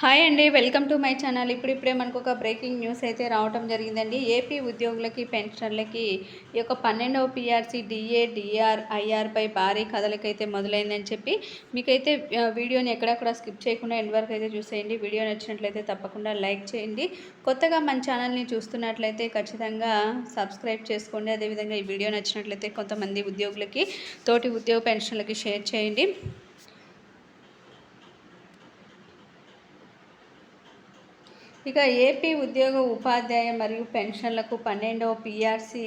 Hi అండి welcome to my channel. ఇప్పుడిప్పుడే మనకు ఒక బ్రేకింగ్ న్యూస్ అయితే రావటం జరిగిందండి. ఏపీ ఉద్యోగులకి పెన్షనర్లకి ఈ యొక్క పన్నెండవ పిఆర్సీ డిఏ డిఆర్ ఐఆర్పై భారీ కథలకైతే మొదలైందని చెప్పి మీకైతే వీడియోని ఎక్కడెక్కడ స్కిప్ చేయకుండా ఎండ్ వరకు అయితే చూసేయండి. వీడియో నచ్చినట్లయితే తప్పకుండా లైక్ చేయండి. కొత్తగా మన ఛానల్ని చూస్తున్నట్లయితే ఖచ్చితంగా సబ్స్క్రైబ్ చేసుకోండి. అదేవిధంగా ఈ వీడియో నచ్చినట్లయితే కొంతమంది ఉద్యోగులకి తోటి ఉద్యోగ పెన్షన్లకి షేర్ చేయండి. ఇక ఏపీ ఉద్యోగ ఉపాధ్యాయ మరియు పెన్షన్లకు పన్నెండవ పిఆర్సీ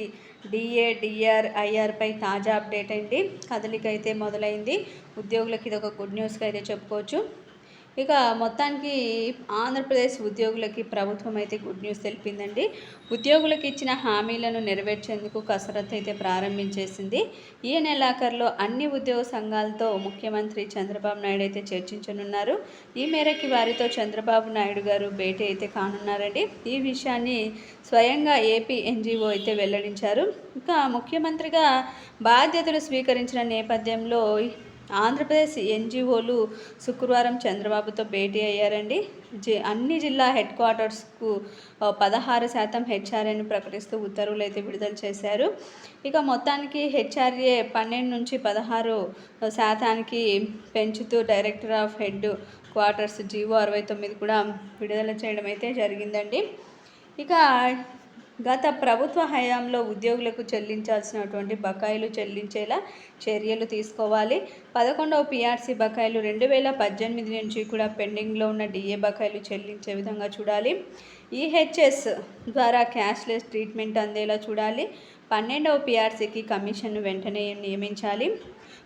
డిఏ డిఆర్ ఐఆర్పై తాజా అప్డేట్ అండి. కదలిక అయితే మొదలైంది. ఉద్యోగులకు ఇది ఒక గుడ్ న్యూస్గా అయితే చెప్పుకోవచ్చు. ఇక మొత్తానికి ఆంధ్రప్రదేశ్ ఉద్యోగులకి ప్రభుత్వం అయితే గుడ్ న్యూస్ తెలిపిందండి. ఉద్యోగులకు ఇచ్చిన హామీలను నెరవేర్చేందుకు కసరత్తు అయితే ప్రారంభించేసింది. ఈ నెలాఖరులో అన్ని ఉద్యోగ సంఘాలతో ముఖ్యమంత్రి చంద్రబాబు నాయుడు అయితే చర్చించనున్నారు. ఈ మేరకి వారితో చంద్రబాబు నాయుడు గారు భేటీ అయితే కానున్నారండి. ఈ విషయాన్ని స్వయంగా ఏపీ ఎన్జిఓ అయితే వెల్లడించారు. ఇక ముఖ్యమంత్రిగా బాధ్యతలు స్వీకరించిన నేపథ్యంలో ఆంధ్రప్రదేశ్ ఎన్జిఓలు శుక్రవారం చంద్రబాబుతో భేటీ అయ్యారండి. జి అన్ని జిల్లా హెడ్ క్వార్టర్స్కు పదహారు శాతం హెచ్ఆర్ఏని ప్రకటిస్తూ ఉత్తర్వులు అయితే విడుదల చేశారు. ఇక మొత్తానికి హెచ్ఆర్ఏ పన్నెండు నుంచి పదహారు శాతానికి పెంచుతూ director of headquarters GO అరవై తొమ్మిది కూడా విడుదల చేయడం అయితే జరిగిందండి. ఇక గత ప్రభుత్వ హయాంలో ఉద్యోగులకు చెల్లించాల్సినటువంటి బకాయిలు చెల్లించేలా చర్యలు తీసుకోవాలి. పదకొండవ పిఆర్సీ బకాయిలు రెండు వేల పద్దెనిమిది నుంచి కూడా పెండింగ్లో ఉన్న డిఏ బకాయిలు చెల్లించే విధంగా చూడాలి. ఈహెచ్ఎస్ ద్వారా క్యాష్లెస్ ట్రీట్మెంట్ అందేలా చూడాలి. పన్నెండవ పిఆర్సీకి కమిషన్ను వెంటనే నియమించాలి.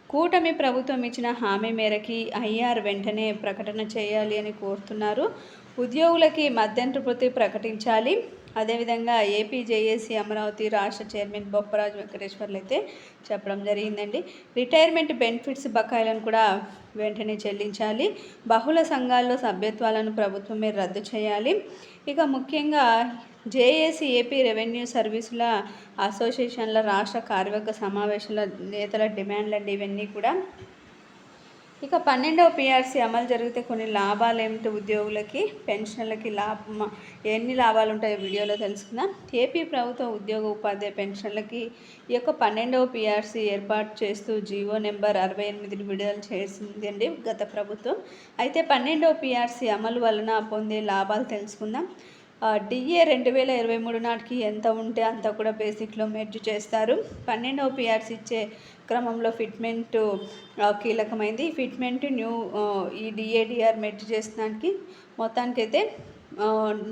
కూటమి ప్రభుత్వం ఇచ్చిన హామీ మేరకి ఐఆర్ వెంటనే ప్రకటన చేయాలి అని కోరుతున్నారు. ఉద్యోగులకి మధ్యంతృప్తి ప్రకటించాలి. అదేవిధంగా ఏపీ జేఏసీ అమరావతి రాష్ట్ర చైర్మన్ బొప్పరాజు వెంకటేశ్వర్లు అయితే చెప్పడం జరిగిందండి. రిటైర్మెంట్ బెనిఫిట్స్ బకాయిలను కూడా వెంటనే చెల్లించాలి. బహుళ సంఘాల్లో సభ్యత్వాలను ప్రభుత్వమే రద్దు చేయాలి. ఇక ముఖ్యంగా జేఏసీ ఏపీ రెవెన్యూ సర్వీసుల అసోసియేషన్ల రాష్ట్ర కార్యవర్గ సమావేశాల నేతల డిమాండ్లు ఇవన్నీ కూడా ఇక పన్నెండవ పిఆర్సీ అమలు జరిగితే కొన్ని లాభాలు ఏమిటి? ఉద్యోగులకి పెన్షన్లకి లాభం ఎన్ని లాభాలు ఉంటాయో వీడియోలో తెలుసుకుందాం. ఏపీ ప్రభుత్వ ఉద్యోగ ఉపాధ్యాయ పెన్షన్లకి ఈ యొక్క పన్నెండవ పిఆర్సీ ఏర్పాటు చేస్తూ జీవో నెంబర్ అరవై ఎనిమిదిని విడుదల చేసిందండి గత ప్రభుత్వం. అయితే పన్నెండవ పిఆర్సీ అమలు వలన పొందే లాభాలు తెలుసుకుందాం. డిఏ రెండు వేల ఇరవై మూడు నాటికి ఎంత ఉంటే అంత కూడా బేసిక్లో మెర్జ్ చేస్తారు. పన్నెండవ పిఆర్సీ ఇచ్చే క్రమంలో ఫిట్మెంట్ కీలకమైంది. ఈ ఫిట్మెంట్ న్యూ ఈ డిఏడిఆర్ మెర్జ్ చేసడానికి మొత్తానికైతే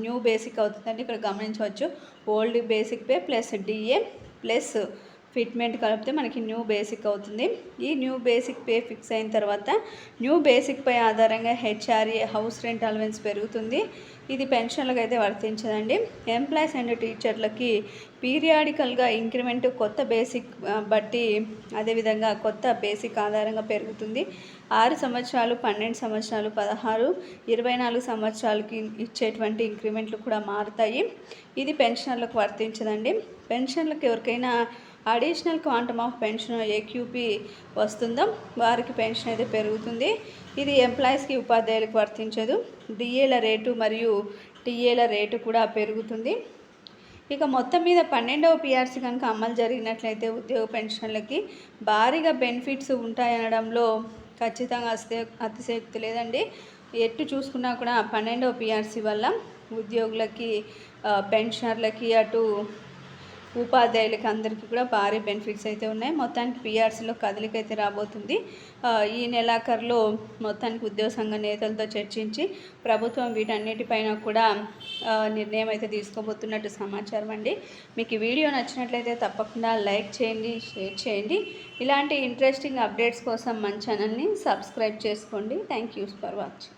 న్యూ బేసిక్ అవుతుందండి. ఇక్కడ గమనించవచ్చు. Old basic pay plus DA plus fitment కలిపితే మనకి న్యూ బేసిక్ అవుతుంది. ఈ న్యూ బేసిక్ పే ఫిక్స్ అయిన తర్వాత న్యూ బేసిక్ పై ఆధారంగా హెచ్ఆర్ఏ హౌస్ రెంట్ అలవెన్స్ పెరుగుతుంది. ఇది పెన్షన్లకు అయితే వర్తించదండి. ఎంప్లాయీస్ అండ్ టీచర్లకి పీరియాడికల్గా ఇంక్రిమెంట్ కొత్త బేసిక్ బట్టి అదేవిధంగా కొత్త బేసిక్ ఆధారంగా పెరుగుతుంది. ఆరు సంవత్సరాలు పన్నెండు సంవత్సరాలు పదహారు ఇరవై నాలుగు సంవత్సరాలకి ఇచ్చేటువంటి ఇంక్రిమెంట్లు కూడా మారుతాయి. ఇది పెన్షనర్లకు వర్తించదండి. పెన్షన్లకు ఎవరికైనా additional quantum of pension AQP వస్తుందో? వారికి పెన్షన్ అయితే పెరుగుతుంది. ఇది ఎంప్లాయీస్కి ఉపాధ్యాయులకు వర్తించదు. డిఏల రేటు మరియు టీఏల రేటు కూడా పెరుగుతుంది. ఇక మొత్తం మీద పన్నెండవ పిఆర్సీ కనుక అమలు జరిగినట్లయితే ఉద్యోగ పెన్షన్లకి భారీగా బెనిఫిట్స్ ఉంటాయనడంలో ఖచ్చితంగా అతిశయ అతిశక్తి లేదండి. ఎట్టు చూసుకున్నా కూడా పన్నెండవ పిఆర్సీ వల్ల ఉద్యోగులకి పెన్షనర్లకి అటు ఉపాధ్యాయులకి అందరికీ కూడా భారీ బెనిఫిట్స్ అయితే ఉన్నాయి. మొత్తానికి పీఆర్సీలో కదలిక అయితే రాబోతుంది. ఈ నెలాఖరులో మొత్తానికి ఉద్యోగ సంఘ నేతలతో చర్చించి ప్రభుత్వం వీటన్నిటిపైన కూడా నిర్ణయం అయితే తీసుకోబోతున్నట్టు సమాచారం అండి. మీకు ఈ వీడియో నచ్చినట్లయితే తప్పకుండా లైక్ చేయండి షేర్ చేయండి. ఇలాంటి ఇంట్రెస్టింగ్ అప్డేట్స్ కోసం మన ఛానల్ని సబ్స్క్రైబ్ చేసుకోండి. Thank you for watching